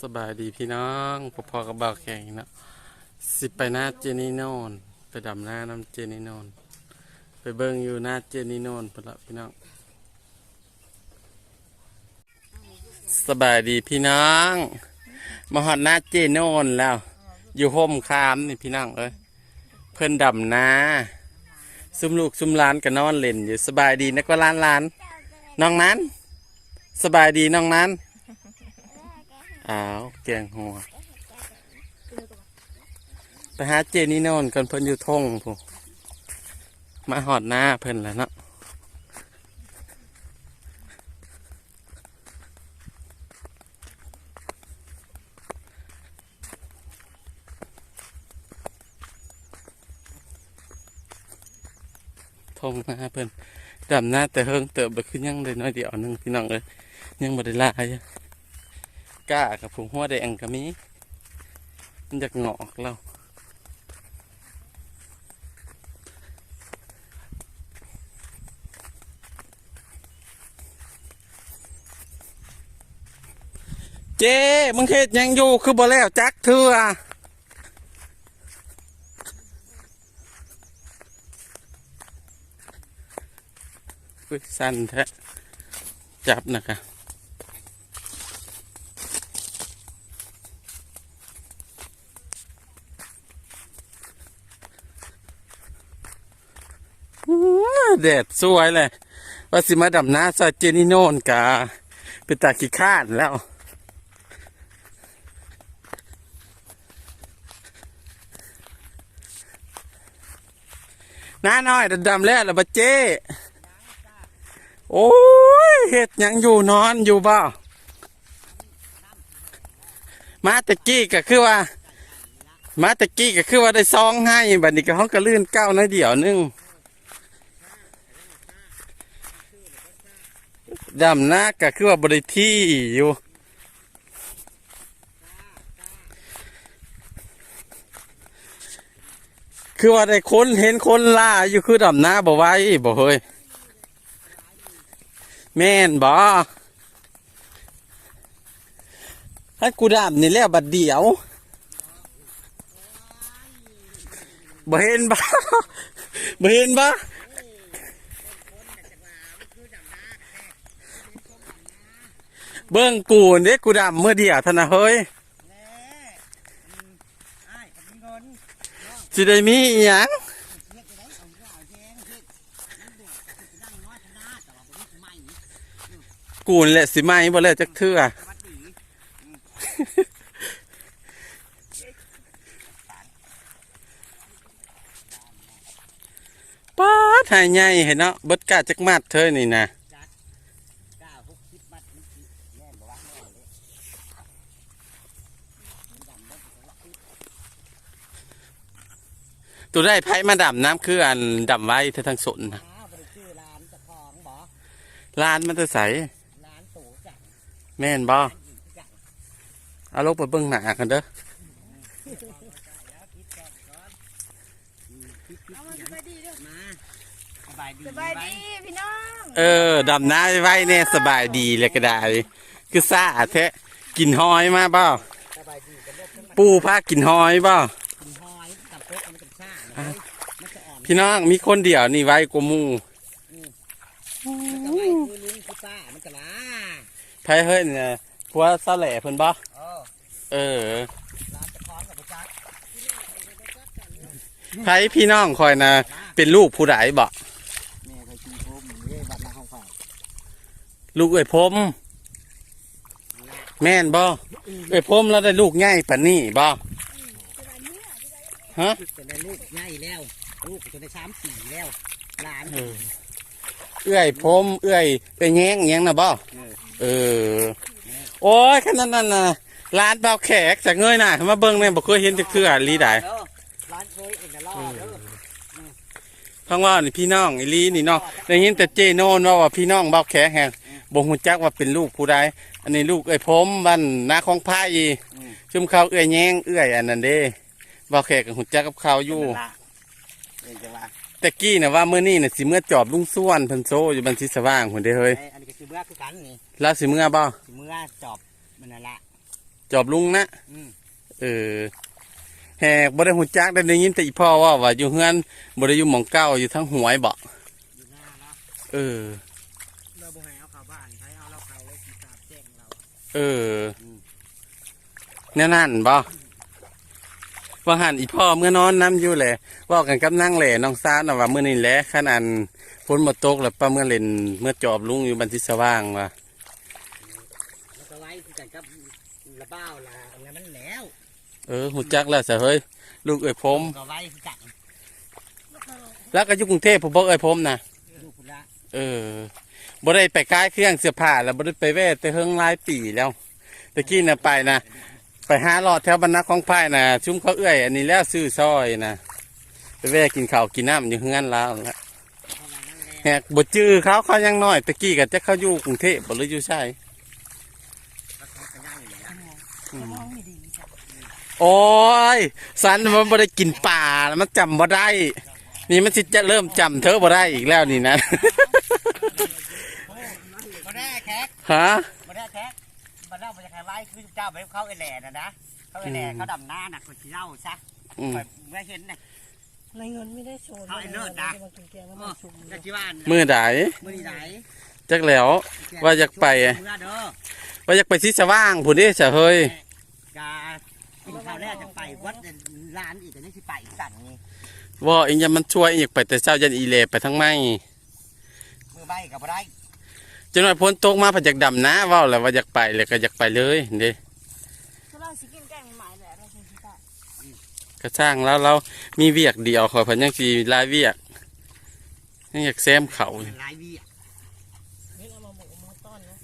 สบายดีพี่น้องพอพอๆกับบ่าวแข่งเนาะสิไปหน้าเจนี่โนนไปดำหน้าน้ำเจนี่โนนไปเบิ่งอยู่หน้าเจนี่โนนพุ่นละพี่น้องสบายดีพี่น้องมาหอดหน้าเจโนนแล้ว อยู่โฮมคามนี่พี่น้องเอ้ยเพิ่นดำนาซุมลูกซุมหลานก็นอนเล่นอยู่สบายดีนะก็ล้านล้านน้องนั้น สบายดีน้องนั้น อ้าวแกงหัว ไปหาเจนี่โนนกันเพิ่นอยู่ทงผู้มาหอดหน้าเพิ่นแล้วเนาะทงหน้าเพิ่นดำหน้าแต่เฮิงเติบไปขึ้นยังเลยน้อยเดียวหนึงพี่น้องเลยยังบ่ได้ลาย กล้ากับผงหัวแดงก็มีมันจะงอกแล้วเจ้มึงเฮ็ดยังอยู่คือบ่แล้วจักเถื่อสั้นแท้จับนะคะอื้อ แดดสวยเลยว่าสิมาดำน้าซอยเจนี่โนนกาเป็นตาขี้ข้านแล้ว น้าน้อยดำๆแล้วละบะเจ้โอ้ยเห็ดยังอยู่นอนอยู่บ่มาตะกี้ก็คือว่า มาตะกี้ก็คือว่าได้ซองให้บัดนี้ก็ห้องก็ลื่นเก้าน้อยเดียวนึง ดำหน้าก็คือว่าบริที่อยู่คือว่าได้คนเห็นคนล่าอยู่คือดำหน้าบ่ไว้บ่เฮ้ยแม่นบ่ให้กูดำนี่แล้วบัดเดียวบ่เห็นบ่บ่เห็นบ่ เบิ่งกูเด้กูดำเมื่อเดียวท่านะเฮ้ยแน่อืมอ้ายกับมีเงินสิได้มีอีหยังเฮ็ดจะได้เอาเงินเอาแยงเฮ็ดมันเดือดจะดังน้อยชนะแต่ว่าบ่มีสมัยกูนแหละสิมาบ่แล้วจักเทื่อปัดีป๊าดหายใหญ่เห็นเนาะบิดกาจักมัดเธอนี่นะ เก้าหกสิบบัตรนี่สิแน่นบ่วะแน่นเลยมันดำบ่ถึงละสิบ ตัวได้ไผมาดำน้ำคืออันดำไว้เธอทั้งสนนะอ้าวบ่ได้ชื่อร้านเจ้าของบ่ร้านมันจะใสร้านตู่จังแม่นบ่ร้านอีกจังเอาลงไปเบิ่งหน้ากันเด้อมาสบายดีสบายสบายดีพี่น้องเออดำน้าไว้แน่สบายดีเลยก็ได้ คือซ่าแท้กินหอยมาบ่สบายดีกันเลิกทั้งมันปูพากินหอยบ่ พี่น้องมีคนเดียวนี่ไว้กว่าหมู่มันจะไว้คือลุงคือป้ามันจะลาไผเฮ้ยเนี่ยผัวซาแหล่เพิ่นบ่เออเออร้านเจ้าของกับประจักษ์ไผพี่น้องคอยนะเป็นลูกผู้ใดบ่แม่เคยกินโคมเย่บัตรมาห้องฝ่ายลูกเอ้ยพรมแม่นบ่เอ้ยพรมแล้วได้ลูกใหญ่ปานนี้บ่ฮะจะได้ลูกใหญ่แล้ว ลูกจะได้สามสี่แล้วหลานเออเอื้อยพรมเอื้อยเอื้อยแย้งอิหยังนะบ่เออเออ โอ้ยขนาดนั้นน่ะร้านเบาแขกจากเงยหน้าเข้ามาเบิ่งแม่บ่เคยเห็นจักเทื่อลีได้เด้อร้านเคยเอ็นจะรอเด้อพังว่านี่พี่น้องอีลีนี่เนาะได้ยินแต่เจโน่นว่าว่าพี่น้องเบาแขกแฮงบ่ฮู้จักว่าเป็นลูกผู้ใดอันนี้ลูกเอ้ยพรมบ้านนาของพายอีชุมเขาเอื้อยแย้งเอื้อยอันนั้นเด้เบาแขกก็ฮู้จักกับเขาอยู่ เอ็นจะว่าแต่กี้น่ะว่ามื้อนี้น่ะสิเมื่อจอบลุงส่วนเพิ่นโซอยู่บันทิสว่างพุ่นเด้เฮ้ยไอ้อันนี้ก็คือเมื่อคือกันนี่แล้วสิเมื่อบ่สิเมื่อจอบมันนั่นละจอบลุงนะอืมเออแหกบ่ได้หูจักได้ได้ยินแต่อีพ่อว่าว่าอยู่เฮือนบ่ได้อยู่หม่องเก้าอยู่ทั้งหวยบ่อยู่หน้าเนาะเออ เราบ่ให้เอาเข้าบ้านให้เอาเราเข้าเลยสิตามแจ้งเรา เออแน่นั่นบ่ ว่าหันอีพ่อเมื่อนอนน้ำอยู่แหละเว่ากันกับนั่งแหล่น้องซาวน่ะว่ามื้อนี้แหละขนาดฝนบ่ตกแล้วป้าเมื่อเล่นเมื่อจอบลุงอยู่บันทิสว่างว่าแล้วก็ไว้คือกันกับระเบ้าละอันนั้นมันแล้ว เออหูจักแล้วซะเฮ้ยลูกเอ้ยผมก็ไว้คือกันแล้วก็อยู่กรุงเทพผมบอกเอ้ยผมนะลูกพุ่นละเออบ่ได้ไปขายเครื่องเสื้อผ้าแล้วบ่ได้ไปแว่แต่เฮิงหลายปีแล้วตะกี้น่ะไปนะ ไปหาลอดแถวบรรณาของพายนะชุ่มเขาเอื้อยอันนี้แล้วซื้อซอยนะไปแว่กินข้าวกินน้ำอยู่เฮือนแล้วละเข้ามานั่นแหละแหกบ่จื้อเขาเขายังน้อยตะกี้ก็จะเขาอยู่กรุงเทพบ่หรืออยู่ใช่แล้วเขาก็นั่งอยู่นะมองไม่ดีจ้ะโอ้ยสันมันบ่ได้กินป่าแล้วมันจำบ่ได้ นี่มันสิจะเริ่มจำเธอบ่ได้อีกแล้วนี่นะมาได้แขกฮะ ไปเขาไอแหล่นะนะเขาไอแหล่อืม เขาดำหน้าน่ะคนที่เล่าซะอืม ข่อยเมื่อเห็นน่ะ ในเงินไม่ได้โชว์เอาไอ้เลิศนะจะมากินแกงแล้วเอมาอชุมจะที่บ้านมือใดมือนี่ไหนจักแล้ว ว่าอยากไป เมื่อเด้อว่าอยากไปที่สว่างผู้นี้จะเฮ้ยกากินข้าวแรกจะไปวัดร้านอีกแต่นี่ที่ไปอีกสั่นนี่ว่าอีกยังมันช่วยอีกไปแต่เช้ายันอีเลไปทั้งไม่มือใบกับบ่ได้จนว่าพ้นตกมาพอจากดำนะเว่าแล้วว่าอยากไปเลยก็อยากไปเลยเด้ ก็เราสิกินแกงใหม่แหละเราคงคิดได้ ก็ช่างแล้วเรามีเวียกเดียวขอยเพันยังสีลายเวียกยังอยากแซมเขาหลายวีอะเฮ้ยเอามาหมูมาต้อนนะ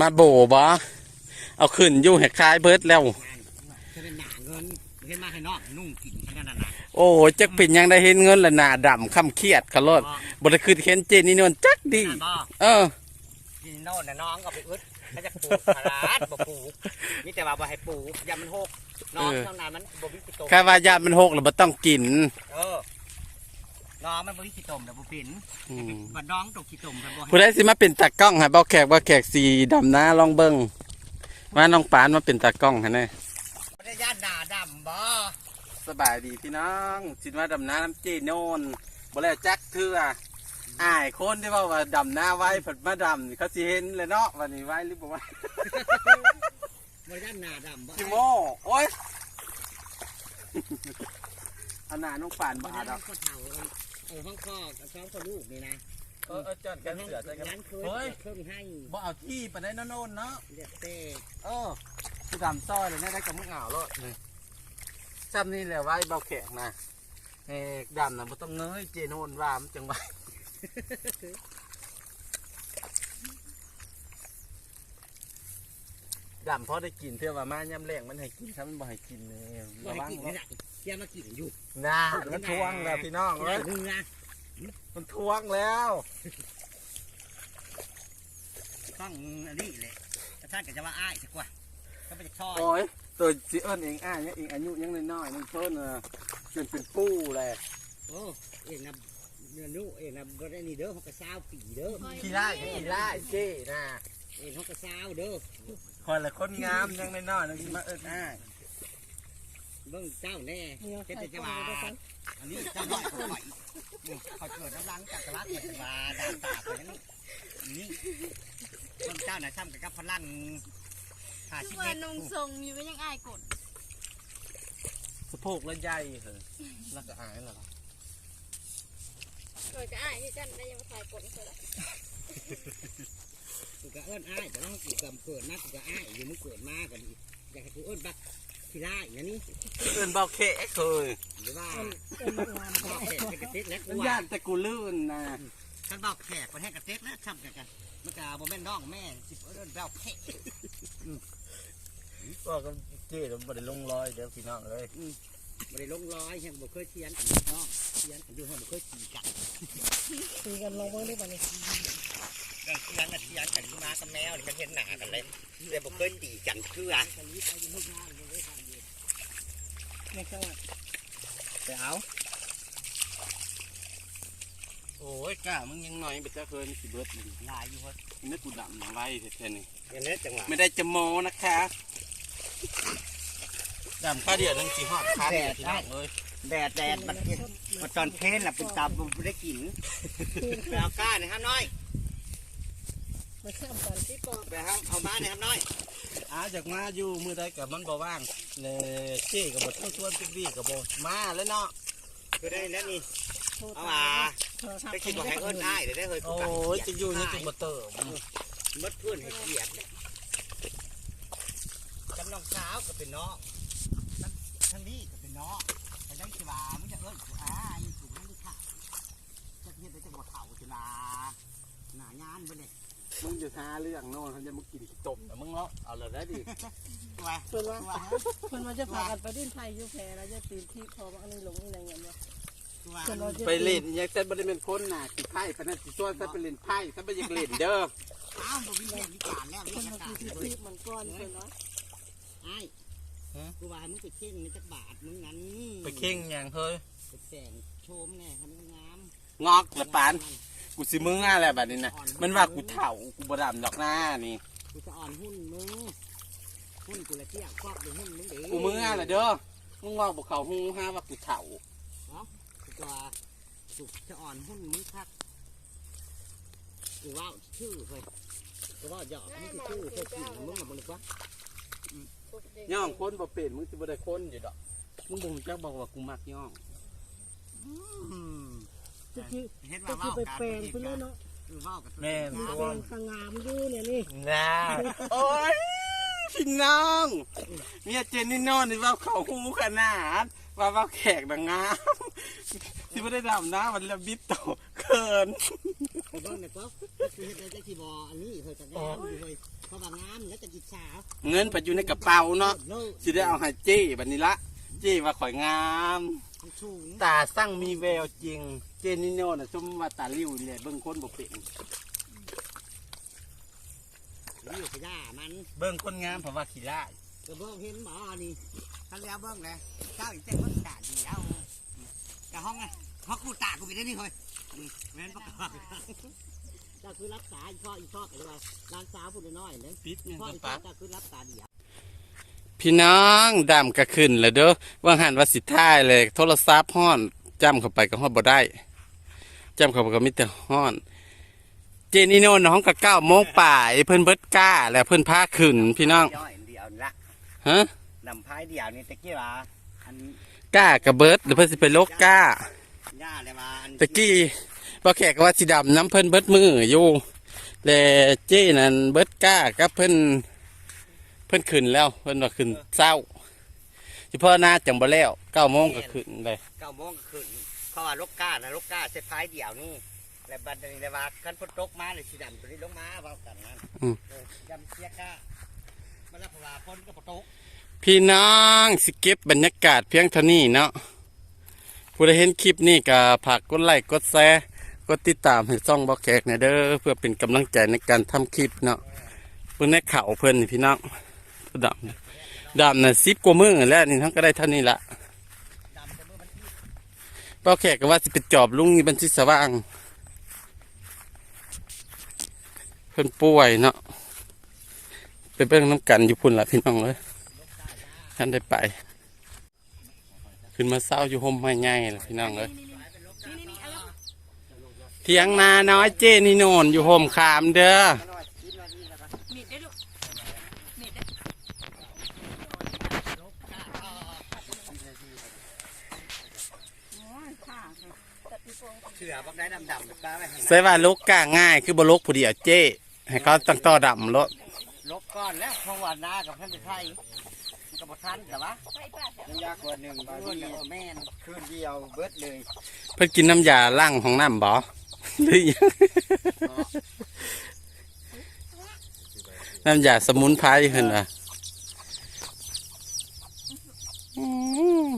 มาโบบ่เอาขึ้นอยู่แหกคายเบิดแล้วจะเป็นหนาเงินเห็นมาให้นอกนุ่งกินแค่นั้นน่ะโอ้ยจักเป็นยังได้เห็นเงินละหนาดำคำเครียดขลอดบได้คือเห็นเจนนี่นวลจักดีนั่นบ่เออกินโน่นน่ะน้องก็ไปอึดเขาจะปลูกพาราดบ่ปลูกมีแต่ว่าบ่ให้ปลูกยามันหก น้องเท่านั้นมันบ่มีกี่ตมข้าว่ายามันหกแล้วบ่ต้องกิน เออน้องมันบ่มีกี่ตมแต่บ่เป็นอืม บัดน้องตกกี่ตมแต่บ่ให้ผู้ใดสิมาเป็นตากล้องให้เบาแขกเบาแขกสีดำนะลองเบิ้งว่าน้องปานมาเป็นตากล้องฮะแน่บ่ได้ย่านหน้าดำบ่สบายดีพี่น้องสิมาดำน้ำน้ำเจโนนบ่แล้วจักเทื่ออ้ายคนที่ว่าว่าดำหน้าไว้เพิ่นมาดำนี่เขาสิเห็นเลยเนาะวันนี้ไว้หรือบ่ไว้ บ่ได้ย่านหน้าดำบ่จิโมโอ้ยเอาหน้าน้องปานบ่บ่ได้อาดดอกก็เฒ่าเออห้องคอกับซ้อมกับลูกนี่นะเออเออจอนกันเสือใส่กันนั้นเคยเฮ้ยเครื่องให้บ่เอาที่ปานใดโน่นๆเนาะเรียกเต้เออคือดำซอยเลยนะได้กับมึงอ่าวแล้วนี่ซ้ำนี่แหละไว้เบาแขกนะเอ้ดำนะบ่ต้องเงยเจโนนว่ามันจังไว้ ดำเพราะได้กินเพื่อว่ามาย่ำแรงมันให้กินครับมันบ่ให้กินเลยบ่ระให้วังกินเนาะนี่แหละเกี่ยมากินอยู่น่ามันทวงแล้วพี่น้องที่เอ้ยนึงนะมันทวงแล้วต้องอันนี้แหละแต่ท่านก็จะว่าอ้ายสักว่าก็ไปจะชอยโอ้ยตัวสิเอิ้นเองอะยังเองอายุยังน้อยๆมันเพิ่นน่ะจนเป็นปู้แหละโอ้เอ็งนะเนื้อนุ่เอ็งนะบ่ได้นี่เด้อเขาก็ซาวปีเด้อขี้ไล่ขี้ไล่เจ้น่ะเอ็งเขาก็ซาวเด้อ คนละคนงามยังน้อยๆนึงสิมาเอิ้นอะเบิ่งเจ้าแน่เนื้อเจ้าไข่จะมว่าอันนี้เจ้าน้อยเขาข่อยนี่เขาเกิดน้ำลังจากตลาดเกิดว่าด่านตาไปนั่นี่เบิ่งเจ้าน่ะซ้ำกับกับพลังหาชีวิว่าตนุ่งทรงอยู่ไม่ยังอายกดสะโพกและใหญ่เหรอแล้วก็อายเหรอโดยก็อายที่กันได้ยังมาถ่ายกดเสร็จแล้ว กูก็เอิ้นอ้ายแต่ว่ากูกำเกิดมากูก็อ้ายอยู่มึงเกิดมาก็ดีอยากให้กูเอิ้นบักทีไล่นะนี่เอิ้นเบาเค้กเคยหรือว่าเอ็นมันงามบอกแขกเป็นกระเต็กแล้วกูมันว่าย่านแต่กูลื่นนะฉันบอกแขกประเทศกระเต็กแล้วทำกันกันมันจะบ่แม่นน้องแม่สิเอิ้นแบบแขกก็ก็เจ้เราบ่ได้ลงรอยเดี๋ยวพี่น้องเอ้ยบ่ได้ลงร้อยแห่งบ่เคยเทียนกันน้องเทียนกันอยู่แห่งบ่เคยขี่กันตีกันลองเบิ่งได้ป่ะนี่เรื่อง เทียนน่ะเทียนกันอยู่มากับแมวนี่มันเห็นหน้ากันเลยเลยบ่เคยตีกันเคือในจังหวัดไปเอาโอ้ยกล้ามึงยังน้อยไปจ้าเคยนี่สิเบิดนี่ลายอยู่เฮ้ยนึกกูดำมาไว้แท้ๆนี่อย่างนี้จังหวะไม่ได้จะโมนะคะดำข้าวเดียวนึงสีหอดคันเนี่ยพี่น้องเอ้ยแดดแดดมันมันตอนเพลนล่ะเป็นตาบุได้กินไปเอาก้าหน่อยครับน้อย มาข้ามกันที่ปอไปครับเอามาหน่อยครับน้อยอาจากมาอยู่มือใดกับมันบ่ว่างเลยเจ๊กับบทชวนๆปิ๊กบี้กับบ่มาแล้วเนาะคือได้แล้วนี่โทรเอาตามมาโทรศัพไปท์คิดว่าให้เอิ้นอ้ายเดี๋ยวได้เฮ้ยโอ้ยจะอยู่ยังจะบ่เติมมดเพื่อนให้เกียรติจำน้องสาวก็เป็นน้องทั้งนี้ก็เป็นน้องแต่ได้สิว่ามึงจะเอิ้นกูอ้ายกูไม่ได้ข่าวจะเฮ็ดได้จังหวะเขาสิลาหน้างานบ่ได้ มึงจะหาเรื่องโน่นเขาจะมากินขี้ตบแต่มึงเนาะเอาเลยได้ดิตัวเพิ่นว่าตัวเพิ่นว่าจะพากันไปดิ้นไทยอยู่แพแล้วจะตีนที่พอว่าอันนี้หลงอะไรเงี้ยเนาะตัวเพิ่นว่าจะไปเล่นยังแต่บ่ได้เป็นคนน่ะสิไพ่พนันสิชวนซะไปเล่นไพ่ซะบ่อยากเล่นเด้ออ้าวบ่มีเรื่องวิจารณ์แล้วเพิ่เรื่นองว่าต่างที่ๆที่มันก้อนเพิ่นว่าไอ้กูว่ามึงไปเข่งในจักบาทมึงนั้นไปเข่งหยังเฮ้ยไปแต่งโชมแน่คันนี้งามงอกละปาน กูสิมึงอะแหละบัดนี้นะมันว่ากูเฒ่ากูบ่ดำดอกหน้านี่กูจะอ่อนหุ้นมึงหุ้นกูละเที่ยงครอบเลยหุ้นมึงเด้กูมึงอะแหละเด้อมึงว่าบ่เข้าฮู้ฮาว่ากูเฒ่ากูจะว่ากูจะอ่อนหุ้นมึงคักกูว่าชื่อเฮ้ยกูว่าหยอกมึงคือชื่อเฮ้ยชื่อมึงมาบริกว่าย่องคนบ่เป็นมึงสิบ่ได้คนอยู่ดอกมึงบ่รู้จักบอกว่ากูมักย่อง จะคือเห็นจะว่าคือเว้าไปกันแปลงเพิ่นเลยเนาะคือเว้ากันแม่นมีแปลงสงามอยู่เนี่ยนี่น่าโอ้ยพี่น้องเมียเจนนี่นอนนี่ว่าเขาฮู้ขนาด ว่าว่าแขกนางงามสิบ่ได้ดำน้ามันละบิดโตเขิน ไปเบิ่งเนี่ยก็คือเฮ็ดได้จักสิบ่อันนี้เฮ้ยจะงามอยู่เฮ้ยเพราะว่างามแล้วจะกิจฉาเงินไปอยู่ในกระเป๋าเนาะเลิกสิได้เอาให้เจ้บัดนี้ละ เจ้ว่าข่อยงามสูงตาสั่งมีแววจริง เจนนี่โน่น่ะสมว่าตาลิ้วนี่แหละเบิ่งคนบ่เป็นนี่อยู่กับย่ามันเบิ่งคนงามเพราะว่าขี้ร้ายก็เบิ่งเห็นหมอนี่ท่านแล้วเบิ่งเลยเจ้าอีเจ้าเบิ่งตาดีเอากะห้องไงห้องกูตากูไปได้นี่เฮ้ยนี่แม่นปะกอบเจ้าคือรักษาอีพ่ออีพ่อกันเลยร้านสาวผู้น้อยๆเลยปิดเนี่ยพ่ออีปะพ่อเจ้าคือรับตาเดียว พี่น้องดำก็ขึ้นแล้วเด้อว่าหันว่าสิท่ายเลย โทรศัพท์ฮ้อนจำเข้าไปก็ฮ้อนบ่ได้จำเข้าไปก็มีแต่ฮ้อน เจนี่โน่น้องก็เก้าโมงป่ายเพิ่นเบิดก้า แล้วเพิ่นพาขึ้น พี่น้องย่อยเดียวนี่ละฮะนำพายเดียวนี่ตะกี้ว่าอันก้ากับเบิดหรือเพิ่นสิไปโลกก้าย่าเลยว่าอันตะกี้บ่แขกก็ว่าสิดำน้ำเพิ่นเบิดมืออยู่และเจ้นั่นเบิดก้ากับเพิ่น เพิ่นขึ้นแล้ว เพิ่นว่าขึ้นเศร้าเฉพาะหน้าจังบ่แล้วเก้าโมงก็ขึ้นเลยเก้าโมงขึ้นเพราะว่าลูกก้านะลูกก้าใช้พายเดียวนี่แล้วบัดนี้เลยว่ากันพุทธกมาเลยสีดำตัวนี้ลงมาเบากันนั่นเออยำเสียก้ามาแล้วเพราะว่าพ้นก็พุทธกพี่น้องสิเก็บบรรยากาศเพียงเท่านี้เนาะผู้ใดเห็นคลิปนี้ก็ฝากกดไลค์กดแชร์กดติดตามให้ซ่องบอกแขกหนะเด้อเพื่อเป็นกำลังใจในการทำคลิปเนาะเพิ่นได้ข่าวเพิ่นนี่พี่น้องผู้ ดำดำน่ะสิบกว่ามือแล้วนี่ทั้งก็ได้เท่านี้ละดำจะเมื่อวันที่บอกแขกก็ว่าสิไปจอบลุงนี่บันทิสว่างเพิ่นป่วยเนาะไปเบิ่งน้ำกันอยู่พุ่นละพี่น้องเลยท่านได้ไป ขึ้นมาเศร้าอยู่ห่มไม้ใหญ่ละพี่น้องเลยเทียงนาน้อยเจนี่โนนอยู่ห่มขามเด้อ มีดได้ลูกมีดได้ เสือบักได้ดำดำๆตาไม่เห็น ใส่ว่าลกกล้าง่าย คือบลกผู้เดียวเจ้ให้เขาตั้งต่อดำรถลบก้อนแล้วเพราะว่าหน้ากับท่านไทยมันกับบทันแต่ว่าไปป้าจ้ะน้ำยากว่าหนึ่งบาทแม่นคืนเดียวเบิดเลยเพิ่นกินน้ำยาล้างของน้ำบ่หรือยังน้ำยาสมุนไพรเห็นป่ะอืม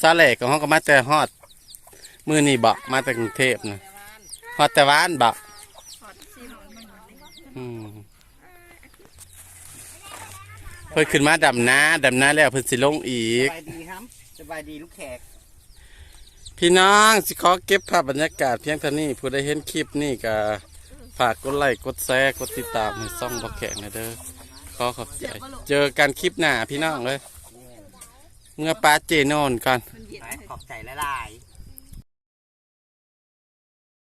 ซาเล่ของเขาก็มาแต่ฮอด มือนี่บ่มาแต่กรุงเทพนะ ฮอดแต่วานบ่ขอดซีหมอนมันหมดเลยอืมเพิ่นขึ้นมาดำน้าดำน้าแล้วเพิ่นสิลงอีสกบายดีครับสบายดีลูกแขก พี่น้องสิขอเก็บภาพบรรยากาศเพียงเท่านี้ผู้ได้เห็นคลิปนี่ก็ฝากกดไลค์กดแชร์กดติดตามให้ซ่องบอกแขกหนะเด้อขขอขอบใจ เจอกันคลิปหน้าพี่น้องเลย เมื่อป้าเจโนนก่อนมันเย็นไปขอบใจหลายๆ